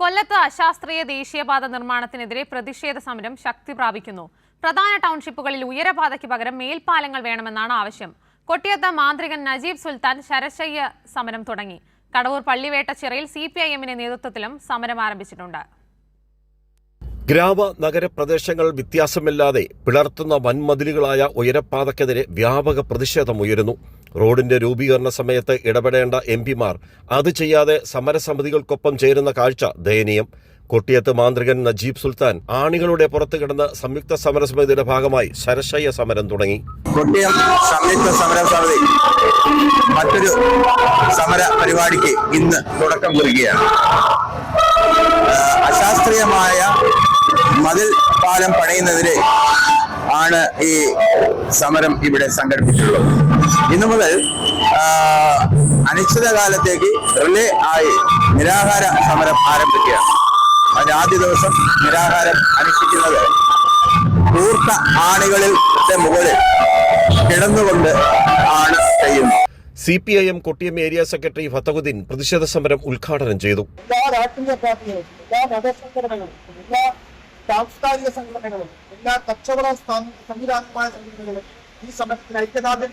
കൊല്ലത്ത് അശാസ്ത്രീയ ദേശീയപാത നിർമ്മാണത്തിനെതിരെ പ്രതിഷേധ സമരം ശക്തി പ്രാപിക്കുന്നു. പ്രധാന ടൗൺഷിപ്പുകളിൽ ഉയരപാതയ്ക്ക് പകരം മേൽപ്പാലങ്ങൾ വേണമെന്നാണ് ആവശ്യം. കൊട്ടിയത്ത് മാന്ത്രികൻ നജീബ് സുൽത്താൻ ശരശയ്യ സമരം തുടങ്ങി. കടവൂർ പള്ളിവേട്ടച്ചിറയിൽ സി പി ഐ എമ്മിന്റെ നേതൃത്വത്തിലും സമരം ആരംഭിച്ചിട്ടുണ്ട്. ഗ്രാമ നഗരപ്രദേശങ്ങൾ വ്യത്യാസമില്ലാതെ പിളർത്തുന്ന വൻമതിലുകളായ ഉയരപ്പാതക്കെതിരെ വ്യാപക പ്രതിഷേധമുയരുന്നു റോഡിന്റെ രൂപീകരണ സമയത്ത് ഇടപെടേണ്ട എം പിമാർ അത് ചെയ്യാതെ സമരസമിതികൾക്കൊപ്പം ചേരുന്ന കാഴ്ച ദയനീയം. കൊട്ടിയത്ത് മാന്ത്രികൻ നജീബ് സുൽത്താൻ ആണികളുടെ പുറത്ത് കിടന്ന് സംയുക്ത സമരസമിതിയുടെ ഭാഗമായി ശരശയ്യ സമരം തുടങ്ങി. കൊട്ടിയം സംയുക്ത സമര സമിതി മറ്റൊരു സമര പരിപാടിക്ക് ഇന്ന് തുടക്കം കുറിക്കുകയാണ്. അശാസ്ത്രീയമായ മതിൽ പാലം പണയുന്നതിനെ ആണ് ഈ സമരം ഇവിടെ സംഘടിപ്പിച്ചിട്ടുള്ളത്. ഇന്നു മുതൽ അനിശ്ചിതകാലത്തേക്ക് റിലേ ആയി നിരാഹാര സമരം ആരംഭിക്കുകയാണ്. അതിന്റെ ആദ്യ ദിവസം നിരാഹാരം അനുഷ്ഠിക്കുന്നത് കൂർത്ത ആണികളിൽ മുകളിൽ കിടന്നുകൊണ്ട് ആണ് ചെയ്യുന്നത്. C P I M Kottiyam area secretary Fathahuddin പ്രതിഷേധ സമരം ഉദ്ഘാടനം ചെയ്തു. എല്ലാ സാംസ്കാരിക സംഘടനകളും എല്ലാ കച്ചവട സംവിധാനമായ സംഘടനകളും ഈ സമരത്തിന് ഐക്യദാർഢ്യം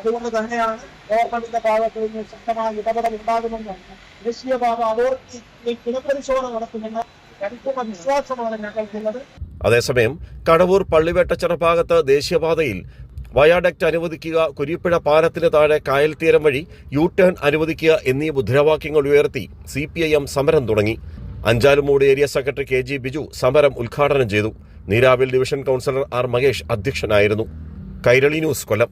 അതുകൊണ്ട് തന്നെയാണ് ഗവൺമെന്റിന്റെ ഭാഗത്ത് നിന്ന് ശക്തമായ ഇടപെടൽ ഉണ്ടാകുമെന്ന് ദേശീയ ദേശീയപാത അതോറിറ്റി പുനഃപരിശോധന നടത്തുമെന്ന് എനിക്കുള്ള വിശ്വാസമാണ് ഞങ്ങൾക്കുള്ളത്. അതേസമയം കടവൂർ പള്ളിവേട്ടച്ചിറ ഭാഗത്ത് ദേശീയപാതയിൽ വയാഡക്ട് അനുവദിക്കുക കുരിപ്പുഴ പാലത്തിന് താഴെ കായൽ തീരം വഴി യു ടേൺ അനുവദിക്കുക എന്നീ മുദ്രാവാക്യങ്ങൾ ഉയർത്തി സി സമരം തുടങ്ങി. Anchalumoodu area secretary K G Biju സമരം ഉദ്ഘാടനം ചെയ്തു. നീരാവിൽ ഡിവിഷൻ കൗൺസിലർ ആർ മഹേഷ് അധ്യക്ഷനായിരുന്നു. കൈരളി ന്യൂസ് കൊല്ലം.